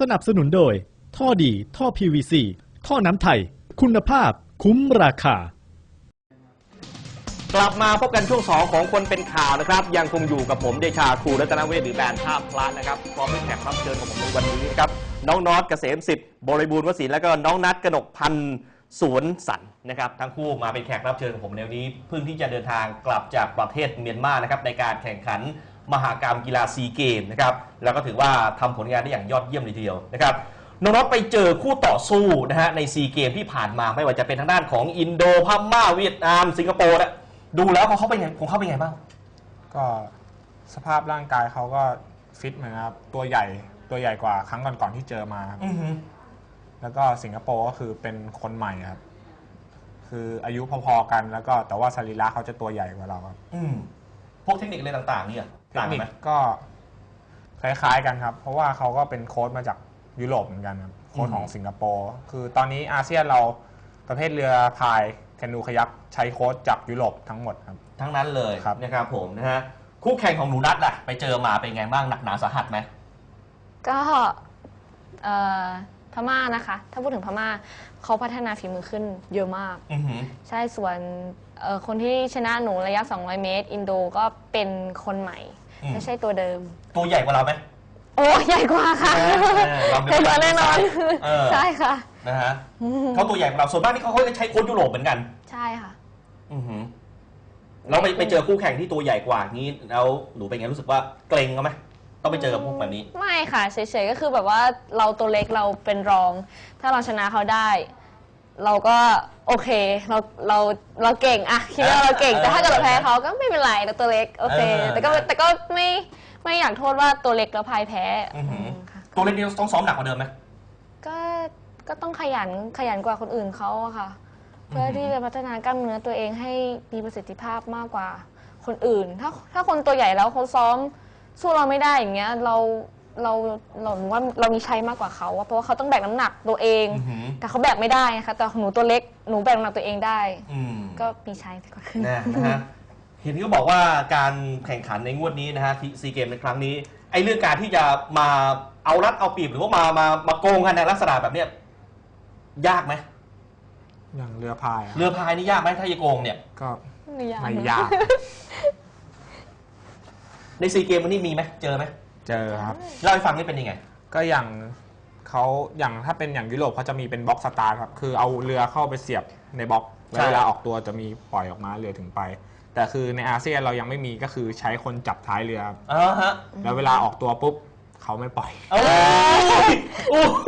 สนับสนุนโดย ท่อดี ท่อ PVC ท่อน้ำไทย คุณภาพ คุ้มราคา กลับมาพบกันช่วงสองของคนเป็นข่าวนะครับ ยังคงอยู่กับผมเดชาครูรัตนเวชหรือแบรนด์ท่าพลัสนะครับพร้อมด้วยแขกรับเชิญของผมในวันนี้นะครับน้องน็อตเกษมสิทธิ์บริบูรณ์วสินแล้วก็น้องนัทกนกพันธ์สวนสันนะครับทั้งคู่มาเป็นแขกรับเชิญของผมในวันนี้เพิ่งที่จะเดินทางกลับจากประเทศเมียนมานะครับในการแข่งขัน มหากรรมกีฬาซีเกมนะครับแล้วก็ถือว่าทำผลงานได้อย่างยอดเยี่ยมเลยทีเดียวนะครับน้องน็อตไปเจอคู่ต่อสู้นะฮะในซีเกมที่ผ่านมาไม่ว่าจะเป็นทางด้านของอินโดพม่าเวียดนามสิงคโปร์นะดูแล้วเขาเข้าไปไงของเขาเป็นไงบ้างก็สภาพร่างกายเขาก็ฟิตเหมือนครับตัวใหญ่ตัวใหญ่กว่าครั้งก่อนๆที่เจอมาครับอือหือแล้วก็สิงคโปร์ก็คือเป็นคนใหม่ครับ คืออายุพอๆกันแล้วก็แต่ว่าสรีระเขาจะตัวใหญ่กว่าเราครับอืมพวกเทคนิคอะไรต่าง ๆ เนี่ย เทคต่างนิกันคไหมก็คล้ายๆกันครับ เพราะว่าเขาก็เป็นโค้ชมาจากยุโรปเหมือนกันครับโค้ชอืมของสิงคโปร์คือตอนนี้อาเซียนเราประเภทเรือพายแคนูคายักใช้โค้ชจากยุโรปทั้งหมดครับ ทั้งนั้นเลยครับ นะครับผมนะฮะคู่แข่งของหนูนัทล่ะไปเจอมาเป็นไงบ้างหนักหนาสาหัสไหมก็เอ่อพม่านะคะ ถ้าพูดถึงพม่าเขาพัฒนาฝีมือขึ้นเยอะมาก อือหือใช่ส่วนเอ่อคนที่ชนะหนูระยะ 200 เมตร อินโดก็เป็นคนใหม่ อืม ไม่ใช่ตัวเดิม ตัวใหญ่กว่าเราไหม โอ้ใหญ่กว่าค่ะเออเราเป็นใหญ่กว่าแน่นอนเออ ใช่ค่ะ นะฮะเขาตัวใหญ่กว่าเราส่วนมากนี่เขาเขาจะใช้โค้ชยุโรปเหมือนกัน ใช่ค่ะ อือหือเราไปไปเจอคู่แข่งที่ตัวใหญ่กว่านี้แล้วหนูเป็นไงรู้สึกว่าเกรงเขาไหมต้องไปเจอกับพวกแบบนี้ ไม่ค่ะเฉยๆก็คือแบบว่าเราตัวเล็กเราเป็นรอง ถ้าเราชนะเขาได้ เราก็โอเคเราเราเราเก่งอะคิดว่าเราเก่งเออแต่ถ้าเกิดเราแพ้เขาก็ไม่เป็นไรเราตัวเล็กโอเคเออแต่ก็แต่ก็ไม่ไม่อยากโทษว่าตัวเล็กแล้วพ่ายแพ้อือหือมค่ะตัวเล็กนี่ต้องซ้อมหนักกว่าเดิมไหม ก็ก็ต้องขยันขยันกว่าคนอื่นเขาอะค่ะ เพื่ออหือที่จะพัฒนากล้ามเนื้อตัวเองให้มีประสิทธิภาพมากกว่าคนอื่น ถ้าถ้าคนตัวใหญ่แล้วเขาซ้อมสู้เราไม่ได้อย่างเงี้ย เรา เราเราหนูว่าเรามีชัยมากกว่าเขาอะเพราะว่าเขาต้องแบกน้ำหนักตัวเอง อือหือ แต่เขาแบกไม่ได้นะคะแต่ของหนูตัวเล็กหนูแบกน้ำหนักตัวเองได้ อืม ก็มีชัยกว่าขึ้น นะนะฮะ เห็นเขาบอกว่าการแข่งขันในงวดนี้นะฮะซีเกมในครั้งนี้ ไอ้เรื่องการที่จะมาเอารัดเอาเปรียบหรือว่ามามามาโกงกันในลักษณะแบบเนี้ยยากไหมอย่างเรือพายอะเรือพายนี่ยากไหมถ้าจะโกงเนี่ยก็ไม่ยาก ไม่ยาก ในซีเกมวันนี้มีไหมเจอไหม เจอครับ เล่าให้ฟังนี่เป็นยังไง ก็อย่างเขาอย่างถ้าเป็นอย่างยุโรปเขาจะมีเป็นบล็อกสตาร์ทครับ คือเอาเรือเข้าไปเสียบในบล็อกแล้วใช่เวลาออกตัวจะมีปล่อยออกมาเรือถึงไป แต่คือในอาเซียนเรายังไม่มีก็คือใช้คนจับท้ายเรือครับอ่าฮะแล้วเวลาออกตัวปุ๊บเขาไม่ปล่อยเอ้ยโอ้โห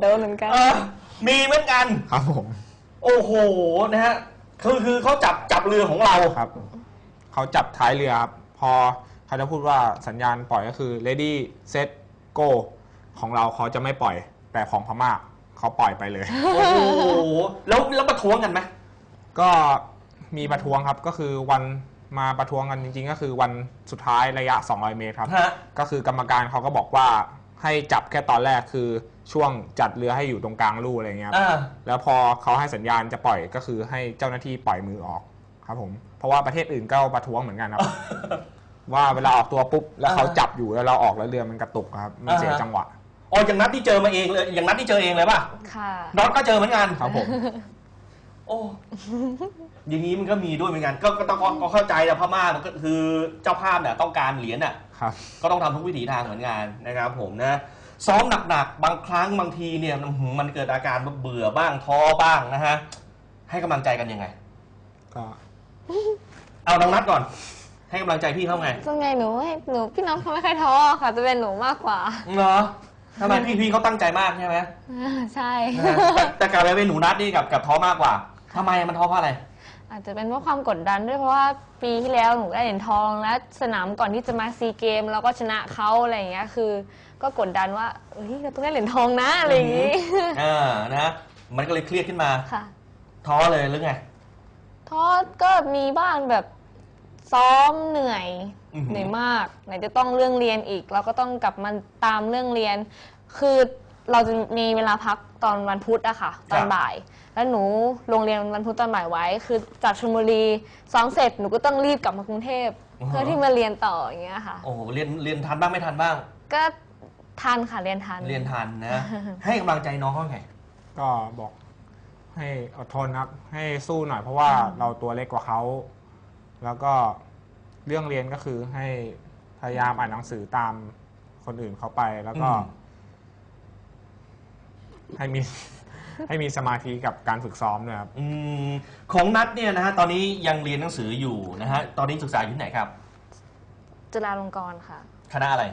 โดนเหมือนกันเออมีเหมือนกัน ครับผมโอ้โหนะฮะคือคือเขาจับจับเรือของเรา ครับเขาจับท้ายเรือครับพอ เขาจะพูดว่าสัญญาณปล่อยก็คือ ready set go ของเราเขาจะไม่ปล่อย แต่ของพม่าเขาปล่อยไปเลย โอ้โหแล้วแล้วประท้วงกันไหมก็มีประท้วงครับก็คือวันมาประท้วงกันจริงๆ ก็คือวันสุดท้ายระยะ 200 เมตรครับ ฮะก็คือกรรมการเขาก็บอกว่าให้จับแค่ตอนแรกคือช่วงจัดเรือให้อยู่ตรงกลางลู่อะไรเงี้ยครับอ่าแล้วพอเขาให้สัญญาณจะปล่อยก็คือให้เจ้าหน้าที่ปล่อยมือออกครับผมเพราะว่าประเทศอื่นก็ประท้วงเหมือนกันครับ ว่าเวลาออกตัวปุ๊บแล้วเขาอ่า จับอยู่แล้วเราออกแล้วเรือมันกระตุกครับมันเสียอ่าฮะจังหวะอ๋ออย่างนัดที่เจอมาเองเลยอย่างนัดที่เจอเองเลยป่ะค่ะ น็อตก็เจอเหมือนกัน ครับผม โอ้ อย่างนี้มันก็มีด้วยเหมือนกัน ก็ก็ต้องก็เข้าใจแต่พม่ามันก็คือเจ้าภาพเนี่ยต้องการเหรียญน่ะ ครับ ก็ต้องทำทุกวิถีทางเหมือนกันนะครับผมนะ ซ้อมหนักๆ บางครั้งบางทีเนี่ยอื้อหือมันเกิดอาการเบื่อบ้างท้อบ้างนะฮะ ให้กำลังใจกันยังไง ก็เอาน้องนัดก่อน ให้กำลังใจพี่เขาไงส่วนใหญ่หนูให้หนูพี่น้องเขาไม่ค่อยท้อค่ะ จะเป็นหนูมากกว่าเหรอทำไมพี่พี่เขาตั้งใจมากใช่ไหมอ่าใช่ นะฮะแต่แต่กลับไปเป็นหนูนัดนี่กับกับท้อมากกว่าทำไมมันท้อเพราะอะไร อาจจะเป็นเพราะความกดดันด้วยเพราะว่าปีที่แล้วหนูได้เหรียญทองและสนามก่อนที่จะมาซีเกมเราก็ชนะเขาอะไรอย่างเงี้ยคือ ก็กดดันว่าเอ้ยเราต้องได้เหรียญทองนะอะไรอย่างงี้อ่านะมันก็เลยเครียดขึ้นมาค่ะท้อเลยหรือไง ท้อก็มีบ้างแบบ ซ้อมเหนื่อยอือหือ เหนื่อยมากไหนจะต้องเรื่องเรียนอีก เราก็ต้องกลับมาตามเรื่องเรียน คือเราจะมีเวลาพักตอนวันพุธอะค่ะตอนบ่าย แล้วหนูโรงเรียนวันพุธตอนบ่ายไว้ คือจากชลบุรีซ้อมเสร็จหนูก็ต้องรีบกลับมากรุงเทพอือฮะเพื่อที่มาเรียนต่ออย่างเงี้ยค่ะ โอ้โหเรียนเรียนทันบ้างไม่ทันบ้าง ก็ทันค่ะเรียนทัน เรียนทันนะ ให้กำลังใจน้องเขาไง ก็บอกให้อดทนครับ ให้สู้หน่อยเพราะว่าเราตัวเล็กกว่าเขา แล้วก็เรื่องเรียนก็คือให้พยายามอ่านหนังสือตามคนอื่นเขาไปแล้วก็อืมให้มี ให้มีสมาธิกับการฝึกซ้อมด้วยครับ อืมของนัดเนี่ยนะฮะตอนนี้ยังเรียนหนังสืออยู่นะฮะตอนนี้ศึกษาอยู่ที่ไหนครับ จุฬาลงกรณ์ค่ะ คณะอะไร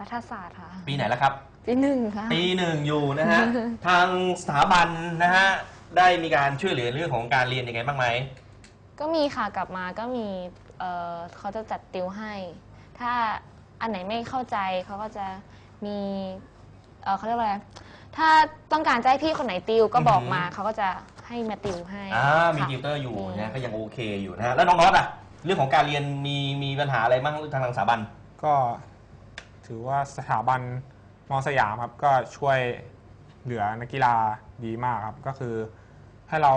รัฐศาสตร์ค่ะ ปีไหนแล้วครับ ปีหนึ่งค่ะ ปีหนึ่งอยู่นะฮะ ทางสถาบันนะฮะได้มีการช่วยเหลือเรื่องของการเรียนยังไงบ้างไหม ก็มีค่ะกลับมาก็มีเอ่อเขาจะจัดติวให้ ถ้าอันไหนไม่เข้าใจเขาก็จะมีเอ่อเขาเรียกว่าอะไรถ้าต้องการจะให้พี่คนไหนติวก็บอกมาเขาก็จะให้มาติวให้อ่ามีค่ะ ติวเตอร์อยู่มีนะก็ยังโอเคอยู่นะฮะแล้วน้องน็อตอะเรื่องของการเรียนมีมีปัญหาอะไรบ้างทางทางสถาบัน ก็ถือว่าสถาบันมอสยามครับก็ช่วยเหลือนักกีฬาดีมากครับ ก็คือให้เรา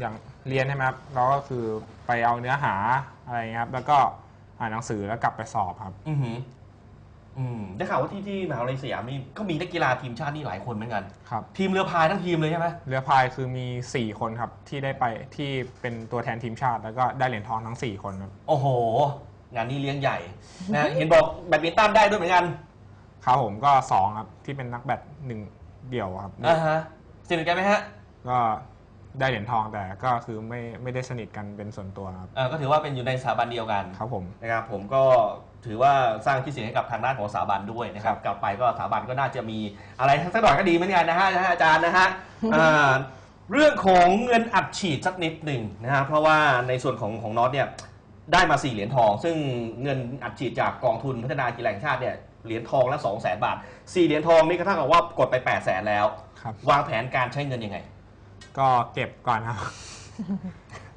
อย่าง เรียนใช่ไหมครับเราก็คือไปเอาเนื้อหาอะไรเงี้ยครับ แล้วก็อ่านหนังสือแล้วกลับไปสอบครับ อือหืออืมได้ข่าวว่าที่ที่มหาวิทยาลัยสยามนี่ก็มีนักกีฬาทีมชาตินี่หลายคนเหมือนกัน ครับ ทีมเรือพายทั้งทีมเลยใช่ไหมเรือพายคือมี 4 คนครับ ที่ได้ไปที่เป็นตัวแทนทีมชาติ แล้วก็ได้เหรียญทองทั้ง 4 คนครับโอ้โห งานนี้เลี้ยงใหญ่นะเห็นบอกแบดมินตันได้ด้วยเหมือนกันครับผมก็ 2 ครับ ที่เป็นนักแบดหนึ่งเดี่ยวครับอ่าฮะสนิทกันไหมฮะก็ ได้เหรียญทองแต่ก็คือไม่ไม่ได้สนิทกันเป็นส่วนตัวครับ เอ่อก็ถือว่าเป็นอยู่ในสถาบันเดียวกันครับผม นะครับผมก็ถือว่าสร้างชื่อเสียงให้กับทางด้านของสถาบันด้วยนะครับกลับไปก็สถาบันก็น่าจะมีอะไรสักหน่อยก็ดีเหมือนกันนะฮะนะฮะอาจารย์นะฮะอ่าเรื่องของเงินอัดฉีดสักนิดหนึ่งนะฮะเพราะว่าในส่วนของของน็อตเนี่ยได้มา4เหรียญทอง ซึ่งเงินอัดฉีดจากกองทุนพัฒนากีฬาแห่งชาติเนี่ยเหรียญทองละ2 0 0 0 0 0บาท4เหรียญทองนี่ก็เท่ากับว่ากดไป8 0 0 0 0 0แล้ว ครับ วางแผนการใช้เงินยังไง ก็เก็บก่อนครับ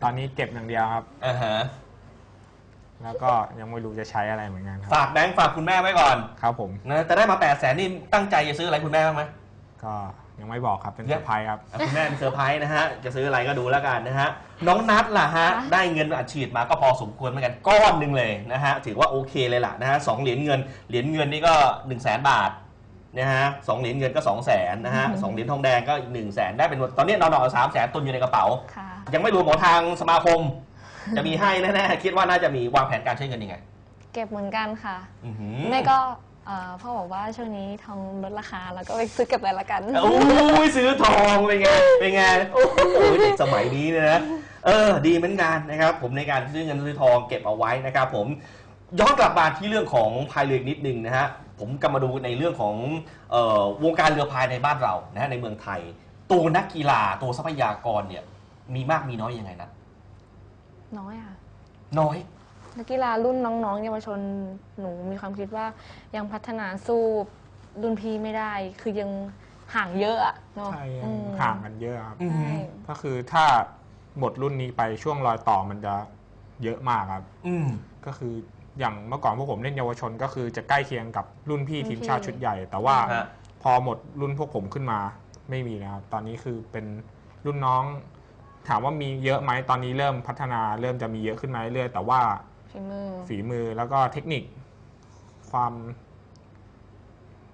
ตอนนี้เก็บอย่างเดียวครับ อ่าฮะแล้วก็ยังไม่รู้จะใช้อะไรเหมือนกันครับ ฝากแบงค์ฝากคุณแม่ไว้ก่อนครับผม นะแต่ได้มา8 0 0 0 0 0นี่ตั้งใจจะซื้ออะไรคุณแม่บ้างไหม ก็ยังไม่บอกครับเป็นเซอร์ไพรส์ครับ อะคุณแม่เป็นเซอร์ไพรส์นะฮะ จะซื้ออะไรก็ดูแล้วกันนะฮะ น้องนัทล่ะฮะค่ะได้เงินอัดฉีดมาก็พอสมควรเหมือนกันก้อนหนึ่งเลยนะฮะ ถือว่าโอเคเลยล่ะนะฮะสองเหรียญเงิน เหรียญเงินนี่ก็1นึ่งแสนบาท นะฮะสองเหรียญเงินก็2องแสนนะฮะสองเหรียญทองแดงก็อีกหนึ่งแสนได้เป็นตอนนี้นอนๆสามแสนตุนอยู่ในกระเป๋า ค่ะ ยังไม่รวมของทางสมาคม จะมีให้แน่ๆคิดว่าน่าจะมีวางแผนการใช้เงินยังไงเก็บเหมือนกันค่ะ อื้อหือแม่ก็เอ่อพ่อบอกว่าช่วงนี้ทองลดราคาแล้วก็ไปซื้อเก็บเลยละกัน โอ้ยซื้อทองเป็นไงเป็นไงโอ้โหเด็กสมัยนี้เนี่ยนะเออ ดีเหมือนกันนะครับ ผมในการซื้อเงินซื้อทองเก็บเอาไว้นะครับ ผมย้อนกลับมาที่เรื่องของพายเรืออีกนิดนึงนะฮะ ผมกลับมาดูในเรื่องของเอ่อวงการเรือพายในบ้านเรานะฮะในเมืองไทย ตัวนักกีฬาตัวทรัพยากรเนี่ยมีมากมีน้อยยังไงนะน้อยค่ะ น้อย นักกีฬารุ่นน้องๆเยาวชนหนูมีความคิดว่ายังพัฒนาสู้รุ่นพี่ไม่ได้ คือยังห่างเยอะอะเนาะใช่ยัอืงมห่างกันเยอะครับ อืม ใช่ ก็คือถ้าหมดรุ่นนี้ไปช่วงรอยต่อมันจะเยอะมากครับ อืม ก็คือ อย่างเมื่อก่อนพวกผมเล่นเยาวชนก็คือจะใกล้เคียงกับรุ่นพี่ทีมชาติชุดใหญ่ แต่ว่าฮะ พอหมดรุ่นพวกผมขึ้นมาไม่มีแล้วครับตอนนี้คือเป็นรุ่นน้อง ถามว่ามีเยอะไหมตอนนี้เริ่มพัฒนาเริ่มจะมีเยอะขึ้นมาเรื่อยๆแต่ว่าฝีมือฝีมือแล้วก็เทคนิค ความ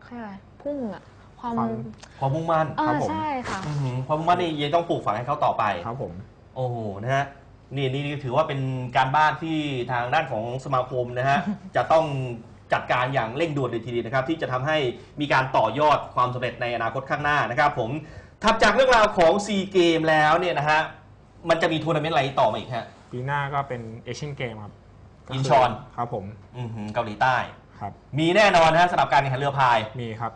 เขาเรียกอะไรพุ่งอะความความ ความมุ่งมั่นเอครับอผมใช่ค่ะ อื้อหือความมุ่งมั่นนี่ยังต้องปลูกฝังให้เขาต่อไป ครับผม โอ้โหนะฮะ นี่นี่ถือว่าเป็นการบ้านที่ทางด้านของสมาคมนะฮะ จะต้องจัดการอย่างเร่งด่วนเลยทีเดียวนะครับ ที่จะทำให้มีการต่อยอดความสำเร็จในอนาคตข้างหน้านะครับ ผมถัดจากเรื่องราวของซีเกมแล้วเนี่ยนะฮะมันจะมีทัวร์นาเมนต์อะไรต่อมาอีกฮะปีหน้าก็เป็นเอเชียนเกมครับก็คือินชอนครับผมอือหือเกาหลีใต้ครับ มีแน่นอนนะฮะสำหรับการแข่งขันเรือพายมีครับ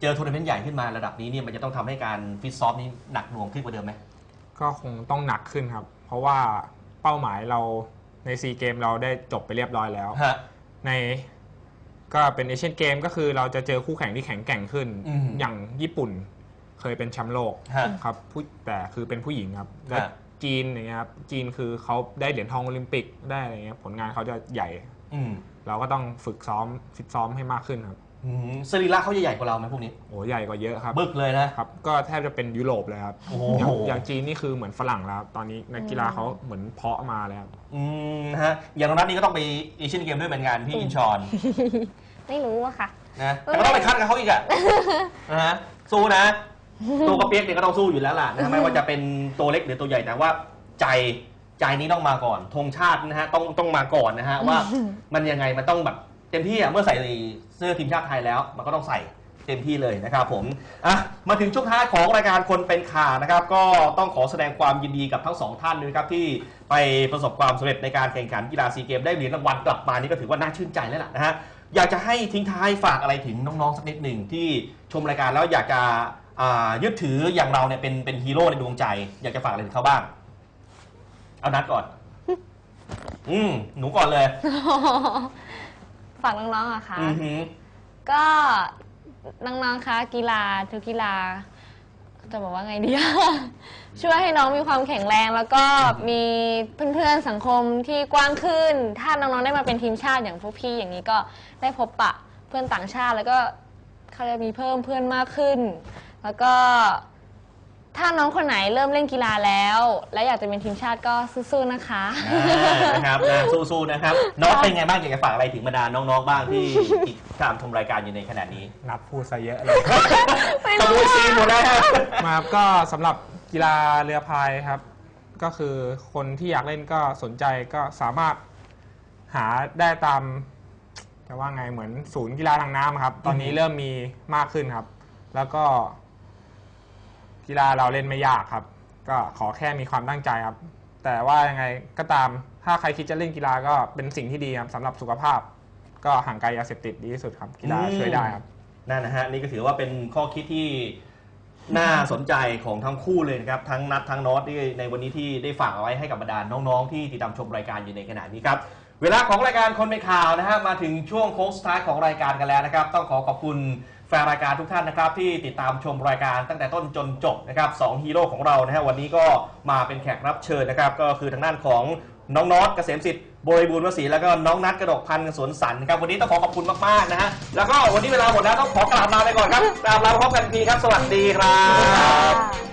เจอทัวร์นาเมนต์ใหญ่ขึ้นมาระดับนี้เนี่ยมันจะต้องทำให้การฟิตซ้อมนี้หนักหน่วงขึ้นกว่าเดิมไหม ก็คงต้องหนักขึ้นครับ เพราะว่าเป้าหมายเราในซีเกมเราได้จบไปเรียบร้อยแล้ว ฮะ ในก็เป็นเอเชียนเกมก็คือเราจะเจอคู่แข่งที่แข็งแกร่งขึ้น อืม อย่างญี่ปุ่นเคยเป็นแชมป์โลกฮะ ครับผู้แต่คือเป็นผู้หญิงครับและฮะ จีนอย่างเงี้ยครับจีนคือเขาได้เหรียญทองโอลิมปิกได้อะไรเงี้ยผลงานเขาจะใหญ่ อืม เราก็ต้องฝึกซ้อมฟิตซ้อมให้มากขึ้นครับ อืมสรีระเขาจะใหญ่กว่าเราไหมพวกนี้โอ้ใหญ่กว่าเยอะครับบึกเลยนะ ครับ ก็แทบจะเป็นยุโรปเลยครับโอ้โห อย่างอย่างจีนนี่คือเหมือนฝรั่งแล้วครับตอนนี้นักกีฬาเขาเหมือนเพาะมาแล้วอืมนะฮะอย่างน้องนัทนี่ก็ต้องไปเอเชียนเกมด้วยเหมือนกันที่อินชอนไม่รู้อะค่ะ นะแต่ก็ต้องไปคัดกับเขาอีกอะนะฮะสู้นะตัวกระเปียกเนี่ยก็ต้องสู้อยู่แล้วล่ะนะฮะไม่ว่าจะเป็นตัวเล็กหรือตัวใหญ่แต่ว่าใจใจนี้ต้องมาก่อนธงชาตินะฮะต้องต้องมาก่อนนะฮะว่ามันยังไงมันต้องแบบ เต็มที่อะเมื่อใส่เสื้อทีมชาติไทยแล้ว มันก็ต้องใส่เต็มที่เลยนะครับผมอะมาถึงช่วงท้ายของรายการคนเป็นข่าวนะครับ ก็ต้องขอแสดงความยินดีกับทั้งสองท่านด้วยนะครับที่ไปประสบความสำเร็จในการแข่งขันกีฬาซีเกมได้เหรียญรางวัลกลับมานี่ก็ถือว่าน่าชื่นใจแล้วล่ะนะฮะอยากจะให้ทิ้งท้ายฝากอะไรถึงน้องๆสักนิดหนึ่งที่ชมรายการแล้วอยากจะยึดถืออย่างเราเนี่ยเป็นเป็นฮีโร่ในดวงใจ อยากจะฝากอะไรถึงเขาบ้าง เอานัดก่อน อืมหนูก่อนเลย ฝากน้องๆอะค่ะอือหือ ก็น้องๆคะกีฬาทุกกีฬา จะบอกว่าไงดีช่วยให้น้องมีความแข็งแรง แล้วก็มีเพื่อนๆสังคมที่กว้างขึ้น ถ้าน้องๆได้มาเป็นทีมชาติอย่างพวกพี่อย่างนี้ก็ได้พบปะเพื่อนต่างชาติแล้วก็เขาจะมีเพิ่มเพื่อนมากขึ้น แล้วก็ ถ้าน้องคนไหนเริ่มเล่นกีฬาแล้ว และอยากจะเป็นทีมชาติก็สู้ๆนะคะ อ่านะครับนะสู้ๆนะครับน้องเป็นไงบ้างอยากจะฝากอะไรถึงบรรดาน้องๆบ้างที่ติดตามชมรายการอยู่ในขณะนี้นับพูดซะเยอะเลย ไม่ขรู้โมยซีนหมดแล้วฮะ มาครับก็สำหรับกีฬาเรือพายครับ ก็คือคนที่อยากเล่นก็สนใจก็สามารถหาได้ตามจะว่าไงเหมือนศูนย์กีฬาทางน้ำครับ ตอนนี้เริ่มมีมากขึ้นครับ แล้วก็ กีฬาเราเล่นไม่ยากครับ ก็ขอแค่มีความตั้งใจครับ แต่ว่ายังไงก็ตามถ้าใครคิดจะเล่นกีฬาก็เป็นสิ่งที่ดีครับสำหรับสุขภาพ ก็ห่างไกลยาเสพติดดีที่สุดครับ กีฬาช่วยได้ครับ นั่นนะฮะนี่ก็ถือว่าเป็นข้อคิดที่น่าสนใจของทั้งคู่เลยนะครับทั้งนัดทั้งนอตที่ในวันนี้ที่ได้ฝากเอาไว้ให้กับบรรดาน้องๆ ที่ติดตามชมรายการอยู่ในขณะนี้ครับเวลาของรายการคนเป็นข่าวนะฮะมาถึงช่วงโค้งสุดท้ายของรายการกันแล้วนะครับ ต้องขอขอบคุณ แฟนรายการทุกท่านนะครับที่ติดตามชมรายการตั้งแต่ต้นจนจบนะครับสองฮีโร่ของเรานะฮะวันนี้ก็มาเป็นแขกรับเชิญนะครับก็คือทางด้านของน้องน็อตเกษมสิทธิ์บริบูรณ์วสีแล้วก็น้องนัทกระดกพันธ์สวนสันนะครับวันนี้ต้องขอขอบคุณมากๆนะฮะแล้วก็วันนี้เวลาหมดแล้วต้องขอกราบลาไปก่อนครับกราบลาพบกันอีกทีครับ สวัสดีครับ